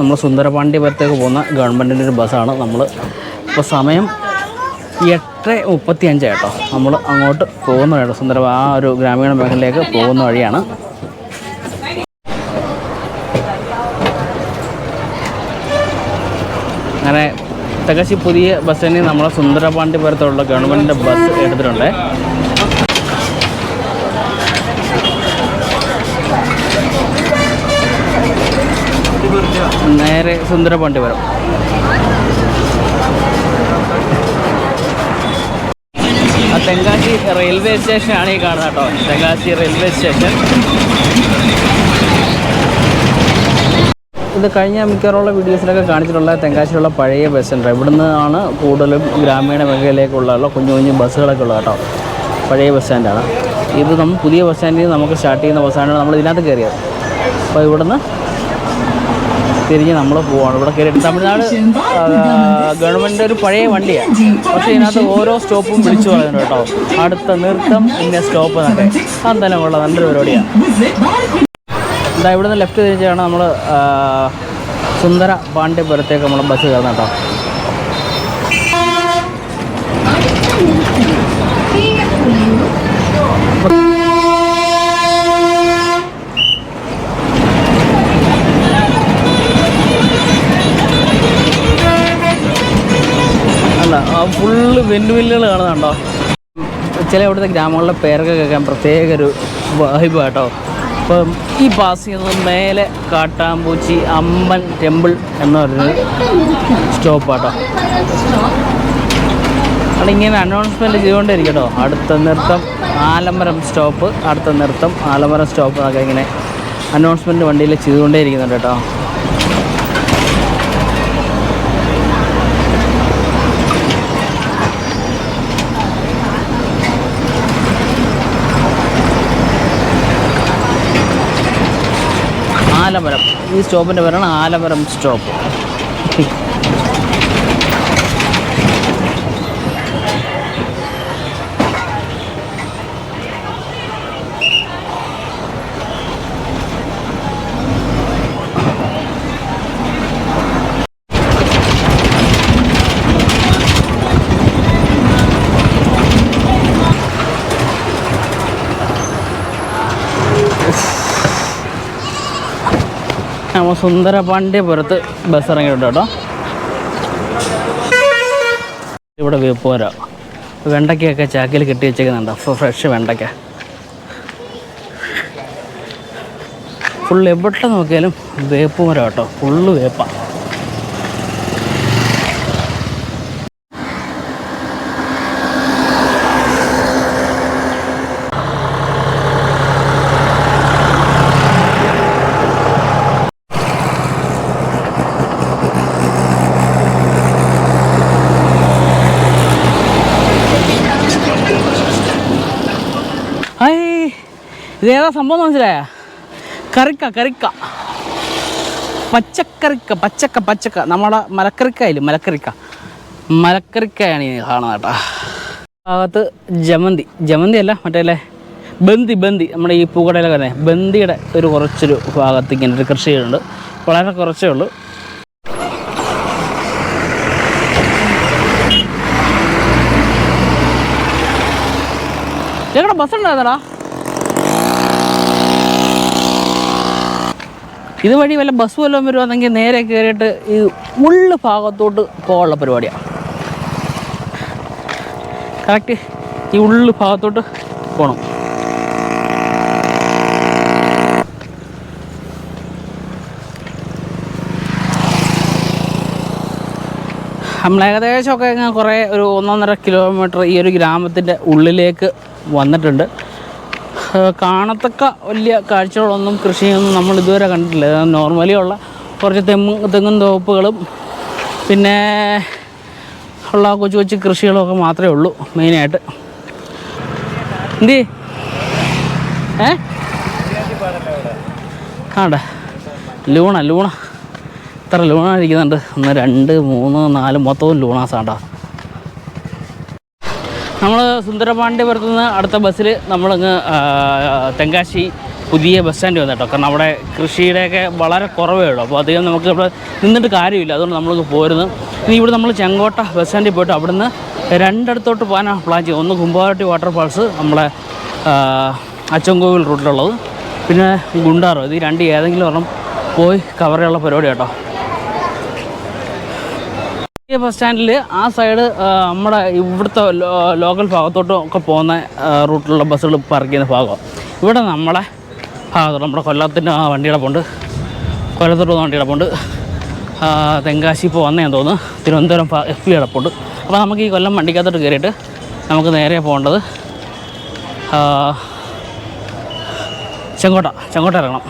നമ്മൾ സുന്ദരപാണ്ഡ്യപുരത്തേക്ക് പോകുന്ന ഗവൺമെന്റിന്റെ ഒരു ബസ്സാണ്. നമ്മൾ ഇപ്പോൾ സമയം എട്ട് മുപ്പത്തി അഞ്ച് കേട്ടോ നമ്മൾ അങ്ങോട്ട് പോകുന്ന വഴിയാണ്. സുന്ദര ആ ഒരു ഗ്രാമീണ മേഖലയിലേക്ക് പോകുന്ന വഴിയാണ്. അങ്ങനെ തികച്ചി പുതിയ ബസ്സിന് നമ്മളെ സുന്ദരപാണ്ഡ്യപുരത്തുള്ള ഗവൺമെന്റിന്റെ ബസ് എടുത്തിട്ടുണ്ട്. നേരെ പണ്ടി ആ തെങ്കാശി റെയിൽവേ സ്റ്റേഷൻ ആണ് ഈ കാണുന്നത് കേട്ടോ. Tenkasi railway station. ഇത് കഴിഞ്ഞ മിക്കവാറുള്ള വീഡിയോസിലൊക്കെ കാണിച്ചിട്ടുള്ള തെങ്കാശിയിലുള്ള പഴയ ബസ് സെന്റർ ഇവിടുന്ന് ആണ് കൂടുതലും ഗ്രാമീണ മേഖലയിലേക്കുള്ള കുഞ്ഞു കുഞ്ഞു ബസ്സുകളൊക്കെ ഉള്ളത് കേട്ടോ. പഴയ ബസ് സ്റ്റാൻഡാണ് ഇത് നമ്മൾ പുതിയ ബസ് സ്റ്റാൻഡിൽ നമുക്ക് സ്റ്റാർട്ട് ചെയ്യുന്ന ബസ് സ്റ്റാൻഡാണ് നമ്മൾ ഇതിനകത്ത് കയറിയത്. അപ്പോൾ ഇവിടുന്ന് തിരിഞ്ഞ് നമ്മൾ പോവാണ്. ഇവിടെ കയറി തമിഴ്നാട് ഗവൺമെന്റ് ഒരു പഴയ വണ്ടിയാണ് പക്ഷേ ഇതിനകത്ത് ഓരോ സ്റ്റോപ്പും വിളിച്ചു പറയുന്നുണ്ട് കേട്ടോ. അടുത്ത നൃത്തം ഇന്ന സ്റ്റോപ്പ് തന്നെ അത് തന്നെ കൊള്ളാം. നല്ലൊരു പരിപാടിയാണ് ഇതാ ഇവിടുന്ന് ലെഫ്റ്റ് തിരിച്ചാണ് നമ്മൾ സുന്ദര പാണ്ഡ്യപുരത്തേക്ക് നമ്മൾ ബസ് കയറുന്നത് കേട്ടോ. അല്ല വെല്ലുവിളികൾ കാണുന്നുണ്ടോ? ചില ഇവിടുത്തെ ഗ്രാമങ്ങളിലെ പേരൊക്കെ കേൾക്കാൻ പ്രത്യേക ഒരു വൈബ് കേട്ടോ അപ്പം ഈ പാസ് ചെയ്യുന്നത് മേലെ കാട്ടാമ്പൂച്ചി അമ്പൻ ടെമ്പിൾ എന്ന് പറഞ്ഞൊരു സ്റ്റോപ്പ് കേട്ടോ അവിടെ ഇങ്ങനെ അനൗൺസ്മെന്റ് ചെയ്തുകൊണ്ടിരിക്കും കേട്ടോ അടുത്ത നൃത്തം ആലമരം സ്റ്റോപ്പ് അടുത്ത നൃത്തം ആലമരം സ്റ്റോപ്പ് എന്നൊക്കെ ഇങ്ങനെ അനൗൺസ്മെന്റ് വണ്ടിയിൽ ചെയ്തുകൊണ്ടേ ഇരിക്കുന്നുണ്ട് കേട്ടോ. ആലമരം. ഈ സ്റ്റോപ്പിന്റെ പേരാണ് ആലമരം സ്റ്റോപ്പ്. നമ്മൾ സുന്ദരപാണ്ഡ്യപുരത്ത് ബസ് ഇറങ്ങിയിട്ടുണ്ട് കേട്ടോ. ഇവിടെ വേപ്പോര വെണ്ടയ്ക്കൊക്കെ ചാക്കിൽ കെട്ടി വെച്ചേക്കുന്നുണ്ട്. ഫ്രഷ് വെണ്ടയ്ക്ക. ഫുള്ള് എവിടെ നോക്കിയാലും വേപ്പ് കേട്ടോ. ഫുള്ള് വേപ്പ. ഇതേതാ സംഭവം മനസ്സിലായ? കറിക്ക കറിക്ക. പച്ചക്കറിക്ക പച്ചക്ക പച്ചക്ക. നമ്മുടെ മലക്കറിക്കായാലും മലക്കറിക്ക. മലക്കറിക്കയാണ് ഈ കാണുന്നത് കേട്ടോ. ഭാഗത്ത് ജമന്തി. ജമന്തി അല്ല മറ്റേ അല്ലേ? ബന്തി ബന്ദി നമ്മുടെ ഈ പൂക്കടയിലൊക്കെ തന്നെ ബന്തിയുടെ ഒരു കുറച്ചൊരു ഭാഗത്ത് ഇങ്ങനെ ഒരു കൃഷി ചെയ്യുന്നുണ്ട് വളരെ കുറച്ചേ ഉള്ളൂ. ഞങ്ങളുടെ ബസ് ഉണ്ടായിരുന്നടാ ഇതുവഴി വല്ല ബസ് വല്ലതും വരുവാണെങ്കിൽ നേരെ കയറിയിട്ട് ഈ ഉള്ളു ഭാഗത്തോട്ട് പോകാനുള്ള പരിപാടിയാണ് കറക്റ്റ് ഈ ഉള്ളു ഭാഗത്തോട്ട് പോകണം നമ്മൾ ഏകദേശമൊക്കെ കുറേ ഒരു ഒന്നൊന്നര കിലോമീറ്റർ ഈ ഒരു ഗ്രാമത്തിന്റെ ഉള്ളിലേക്ക് വന്നിട്ടുണ്ട്. കാണത്തക്ക വലിയ കാഴ്ചകളൊന്നും കൃഷിയൊന്നും നമ്മൾ ഇതുവരെ കണ്ടിട്ടില്ല. നോർമലി ഉള്ള കുറച്ച് തെങ്ങും തെങ്ങും തോപ്പുകളും പിന്നെ ഉള്ള കൊച്ചു കൊച്ചു കൃഷികളൊക്കെ മാത്രമേ ഉള്ളൂ മെയിനായിട്ട് എന്തി? ഏ? ആടെ ലൂണ ലൂണ. ഇത്ര ലൂണ ഇരിക്കുന്നുണ്ട്. ഒന്ന് രണ്ട് മൂന്ന് നാല് മൊത്തവും ലൂണാസാണ്ടാ നമ്മൾ സുന്ദരപാണ്ഡ്യപുരത്ത് നിന്ന് അടുത്ത ബസ്സിൽ നമ്മളങ്ങ് തെങ്കാശി പുതിയ ബസ് സ്റ്റാൻഡ് വന്നു കേട്ടോ. കാരണം അവിടെ കൃഷിയുടെയൊക്കെ വളരെ കുറവേ ഉള്ളൂ. അപ്പോൾ അധികം നമുക്ക് ഇവിടെ നിന്നിട്ട് കാര്യമില്ല. അതുകൊണ്ട് നമ്മൾ പോരുന്നു. ഇനി ഇവിടെ നമ്മൾ ചെങ്കോട്ട ബസ് സ്റ്റാൻഡിൽ പോയിട്ട് അവിടുന്ന് രണ്ടിടത്തോട്ട് പോകാനാണ് പ്ലാൻ ചെയ്യുന്നത് ഒന്ന് കുമ്പാവട്ടി വാട്ടർഫാൾസ് നമ്മളെ അച്ചൻകോവിൽ റൂട്ടിലുള്ളത്. പിന്നെ ഗുണ്ടാറോ ഇത് രണ്ട് ഏതെങ്കിലും ഒരെണ്ണം പോയി കവർ ചെയ്യാനുള്ള പരിപാടി കേട്ടോ. ഈ ബസ് സ്റ്റാൻഡിൽ ആ സൈഡ് നമ്മുടെ ഇവിടുത്തെ ലോക്കൽ ഭാഗത്തോട്ടും ഒക്കെ പോകുന്ന റൂട്ടിലുള്ള ബസ്സുകൾ പാർക്ക് ചെയ്യുന്ന ഭാഗമാണ് ഇവിടെ നമ്മളെ ഭാഗത്തോട്ട് നമ്മുടെ കൊല്ലത്തിന്റെ ആ വണ്ടി കിടപ്പുണ്ട് കൊല്ലത്തോട്ട് പോകുന്ന വണ്ടി കിടപ്പുണ്ട് തെങ്കാശി തോന്നുന്നു. തിരുവനന്തപുരം എഫ് പി കിടപ്പുണ്ട് അപ്പോൾ നമുക്ക് ഈ കൊല്ലം വണ്ടിക്കകത്തോട്ട് കയറിയിട്ട് നമുക്ക് നേരെ പോകേണ്ടത് ചെങ്കോട്ട. ചെങ്കോട്ട ഇറങ്ങണം.